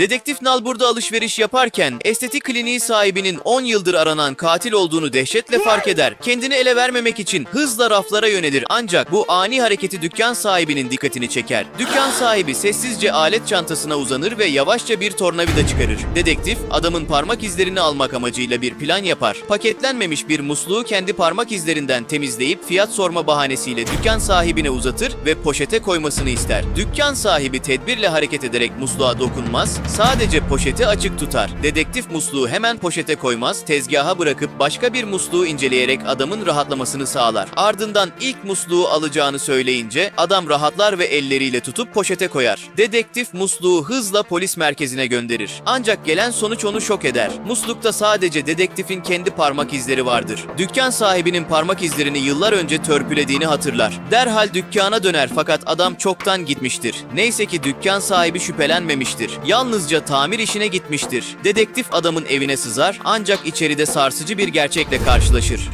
Dedektif Nal burada alışveriş yaparken estetik kliniği sahibinin 10 yıldır aranan katil olduğunu dehşetle fark eder. Kendini ele vermemek için hızla raflara yönelir ancak bu ani hareketi dükkan sahibinin dikkatini çeker. Dükkan sahibi sessizce alet çantasına uzanır ve yavaşça bir tornavida çıkarır. Dedektif adamın parmak izlerini almak amacıyla bir plan yapar. Paketlenmemiş bir musluğu kendi parmak izlerinden temizleyip fiyat sorma bahanesiyle dükkan sahibine uzatır ve poşete koymasını ister. Dükkan sahibi tedbirle hareket ederek musluğa dokunmaz, sadece poşeti açık tutar. Dedektif musluğu hemen poşete koymaz, tezgaha bırakıp başka bir musluğu inceleyerek adamın rahatlamasını sağlar. Ardından ilk musluğu alacağını söyleyince adam rahatlar ve elleriyle tutup poşete koyar. Dedektif musluğu hızla polis merkezine gönderir. Ancak gelen sonuç onu şok eder. Muslukta sadece dedektifin kendi parmak izleri vardır. Dükkan sahibinin parmak izlerini yıllar önce törpülediğini hatırlar. Derhal dükkana döner fakat adam çoktan gitmiştir. Neyse ki dükkan sahibi şüphelenmemiştir. Yalnızca tamir işine gitmiştir. Dedektif adamın evine sızar ancak içeride sarsıcı bir gerçekle karşılaşır.